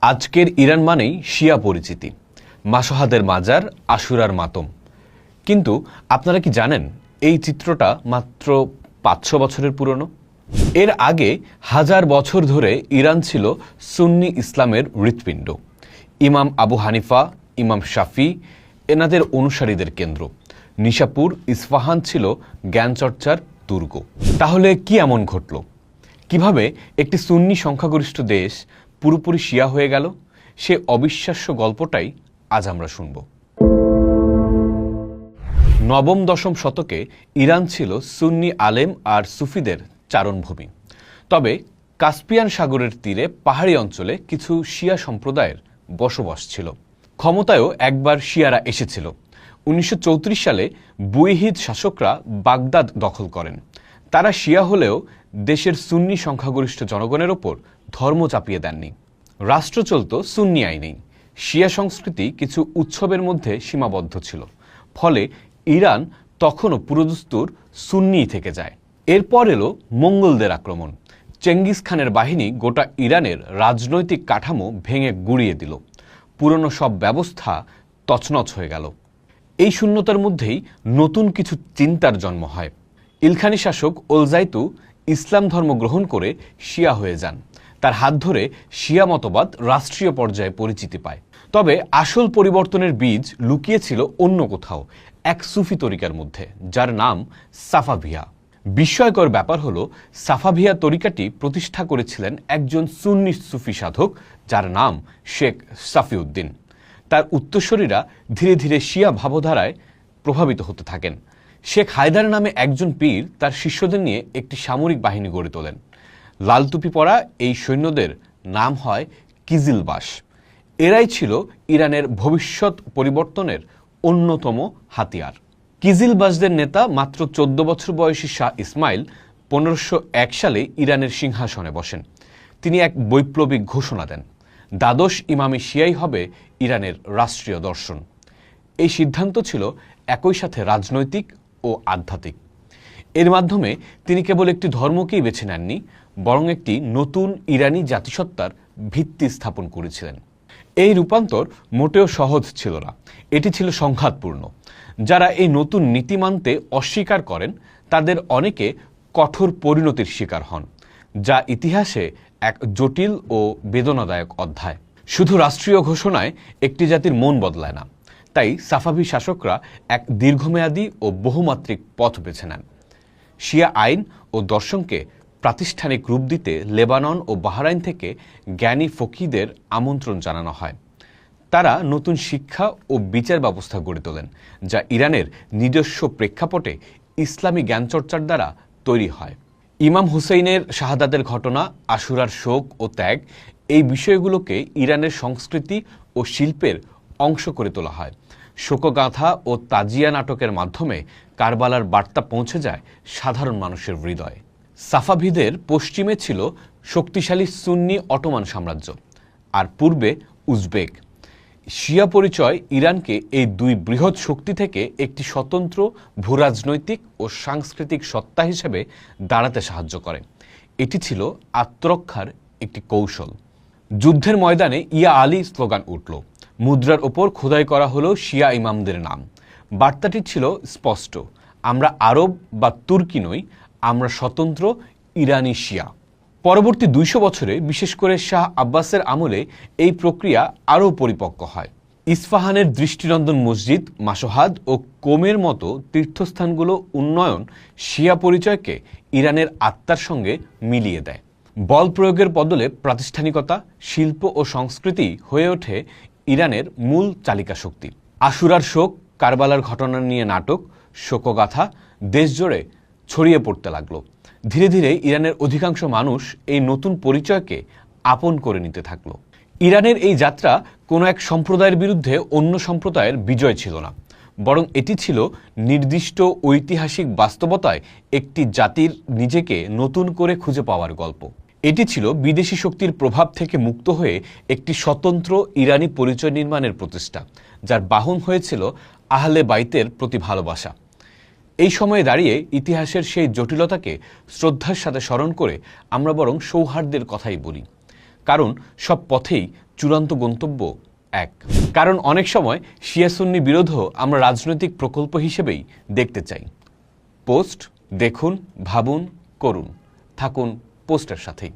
আজকের ইরান মানেই শিয়া পরিচিতি। মাসহাদের মাজার, আশুরার মাতম। কিন্তু আপনারা কি জানেন এই চিত্রটা মাত্র পাঁচশো বছরের পুরনো? এর আগে হাজার বছর ধরে ইরান ছিল সুন্নি ইসলামের হৃৎপিণ্ড। ইমাম আবু হানিফা, ইমাম শাফি এনাদের অনুসারীদের কেন্দ্র। নিশাপুর ইস্পাহান ছিল জ্ঞানচর্চার দুর্গ। তাহলে কি এমন ঘটল? কীভাবে একটি সুন্নি সংখ্যাগরিষ্ঠ দেশ পুরোপুরি শিয়া হয়ে গেল। সে অবিশ্বাস্য গল্পটাই আজ আমরা শুনব। নবম দশম শতকে ইরান ছিল সুন্নি আলেম আর সুফিদের চারণভূমি। তবে কাস্পিয়ান সাগরের তীরে পাহাড়ি অঞ্চলে কিছু শিয়া সম্প্রদায়ের বসবাস ছিল। ক্ষমতায়ও একবার শিয়ারা এসেছিল। উনিশশো চৌত্রিশ সালে বুইহিদ শাসকরা বাগদাদ দখল করেন। তারা শিয়া হলেও দেশের সুন্নি সংখ্যাগরিষ্ঠ জনগণের ওপর ধর্ম চাপিয়ে দেননি। রাষ্ট্র চলত সুন্নি আইনেই। শিয়া সংস্কৃতি কিছু উৎসবের মধ্যে সীমাবদ্ধ ছিল। ফলে ইরান তখনও পুরোদস্তুর সুন্নিই থেকে যায়। এরপর এলো মঙ্গলদের আক্রমণ। চেঙ্গিস খানের বাহিনী গোটা ইরানের রাজনৈতিক কাঠামো ভেঙে গুড়িয়ে দিল। পুরনো সব ব্যবস্থা তছনছ হয়ে গেল। এই শূন্যতার মধ্যেই নতুন কিছু চিন্তার জন্ম হয়। ইলখানি শাসক ওলজাইতু ইসলাম ধর্ম গ্রহণ করে শিয়া হয়ে যান। তার হাত ধরে শিয়া মতবাদ রাষ্ট্রীয় পর্যায়ে পরিচিতি পায়। তবে আসল পরিবর্তনের বীজ লুকিয়েছিল অন্য কোথাও, এক সুফি তরিকার মধ্যে, যার নাম সাফাভিয়া। বিস্ময়কর ব্যাপার হল, সাফাভিয়া তরিকাটি প্রতিষ্ঠা করেছিলেন একজন সুন্নি সুফি সাধক, যার নাম শেখ সাফিউদ্দিন। তার উত্তরসূরিরা ধীরে ধীরে শিয়া ভাবধারায় প্রভাবিত হতে থাকেন। শেখ হায়দার নামে একজন পীর তার শিষ্যদের নিয়ে একটি সামরিক বাহিনী গড়ে তোলেন। লাল টুপি পরা এই সৈন্যদের নাম হয় কিজিলবাস। এরাই ছিল ইরানের ভবিষ্যৎ পরিবর্তনের অন্যতম হাতিয়ার। কিজিলবাসদের নেতা মাত্র চোদ্দ বছর বয়সী শাহ ইসমাইল পনেরোশো এক সালে ইরানের সিংহাসনে বসেন। তিনি এক বৈপ্লবিক ঘোষণা দেন, দ্বাদশ ইমামি শিয়াই হবে ইরানের রাষ্ট্রীয় দর্শন। এই সিদ্ধান্ত ছিল একই সাথে রাজনৈতিক ও আধ্যাত্মিক। এর মাধ্যমে তিনি কেবল একটি ধর্মকেই বেছে নেননি, বরং একটি নতুন ইরানি জাতিসত্তার ভিত্তি স্থাপন করেছিলেন। এই রূপান্তর মোটেও সহজ ছিল না। এটি ছিল সংঘাতপূর্ণ। যারা এই নতুন নীতি মানতে অস্বীকার করেন, তাদের অনেকে কঠোর পরিণতির শিকার হন, যা ইতিহাসে এক জটিল ও বেদনাদায়ক অধ্যায়। শুধু রাষ্ট্রীয় ঘোষণায় একটি জাতির মন বদলায় না, তাই সাফাভি শাসকরা এক দীর্ঘমেয়াদী ও বহুমাত্রিক পথ বেছে নেন। শিয়া আইন ও দর্শনকে প্রাতিষ্ঠানিক রূপ দিতে লেবানন ও বাহরাইন থেকে জ্ঞানী ফকিদের আমন্ত্রণ জানানো হয়। তারা নতুন শিক্ষা ও বিচার ব্যবস্থা গড়ে তোলেন, যা ইরানের নিজস্ব প্রেক্ষাপটে ইসলামী জ্ঞানচর্চার দ্বারা তৈরি হয়। ইমাম হুসেইনের শাহাদাতের ঘটনা, আশুরার শোক ও ত্যাগ এই বিষয়গুলোকে ইরানের সংস্কৃতি ও শিল্পের অংশ করে তোলা হয়। শোকগাথা ও তাজিয়া নাটকের মাধ্যমে কারবালার বার্তা পৌঁছে যায় সাধারণ মানুষের হৃদয়ে। সাফাভিদের পশ্চিমে ছিল শক্তিশালী সুন্নি অটোমান সাম্রাজ্য, আর পূর্বে উজবেক। শিয়া পরিচয় ইরানকে এই দুই বৃহৎ শক্তি থেকে একটি স্বতন্ত্র, ভূরাজনৈতিক ও সাংস্কৃতিক সত্তা হিসেবে দাঁড়াতে সাহায্য করে। এটি ছিল আত্মরক্ষার একটি কৌশল। যুদ্ধের ময়দানে ইয়া আলী স্লোগান উঠল মুদ্রার ওপর খোদাই করা হলো শিয়া ইমামদের নাম। বার্তাটি ছিল স্পষ্ট। আমরা আরব বা তুর্কি নই, আমরা স্বতন্ত্র ইরানি শিয়া। পরবর্তী দুইশো বছরে বিশেষ করে শাহ আব্বাসের আমলে এই প্রক্রিয়া আরও পরিপক্ক হয়। ইস্পাহানের দৃষ্টিনন্দন মসজিদ, মাসোহাদ ও কোমের মতো তীর্থস্থানগুলো উন্নয়ন শিয়া পরিচয়কে ইরানের আত্মার সঙ্গে মিলিয়ে দেয়। বল প্রয়োগের বদলে প্রাতিষ্ঠানিকতা, শিল্প ও সংস্কৃতি হয়ে ওঠে ইরানের মূল চালিকা শক্তি। আশুরার শোক, কারবালার ঘটনা নিয়ে নাটক, শোকগাথা, দেশজুড়ে ছড়িয়ে পড়তে লাগল। ধীরে ধীরে ইরানের অধিকাংশ মানুষ এই নতুন পরিচয়কে আপন করে নিতে থাকল। ইরানের এই যাত্রা কোনো এক সম্প্রদায়ের বিরুদ্ধে অন্য সম্প্রদায়ের বিজয় ছিল না। বরং এটি ছিল নির্দিষ্ট ঐতিহাসিক বাস্তবতায় একটি জাতির নিজেকে নতুন করে খুঁজে পাওয়ার গল্প। এটি ছিল বিদেশি শক্তির প্রভাব থেকে মুক্ত হয়ে একটি স্বতন্ত্র ইরানি পরিচয় নির্মাণের প্রচেষ্টা যার বাহন হয়েছিল আহলে বাইতের প্রতি ভালোবাসা। এই সময়ে দাঁড়িয়ে ইতিহাসের সেই জটিলতাকে শ্রদ্ধার সাথে স্মরণ করে আমরা বরং সৌহার্দ্যের কথাই বলি। কারণ সব পথেই চূড়ান্ত গন্তব্য এক। কারণ অনেক সময় শিয়া সুন্নি বিরোধও আমরা রাজনৈতিক প্রকল্প হিসেবেই দেখতে চাই। পোস্ট দেখুন, ভাবুন, করুন। থাকুন পোস্টের সাথেই।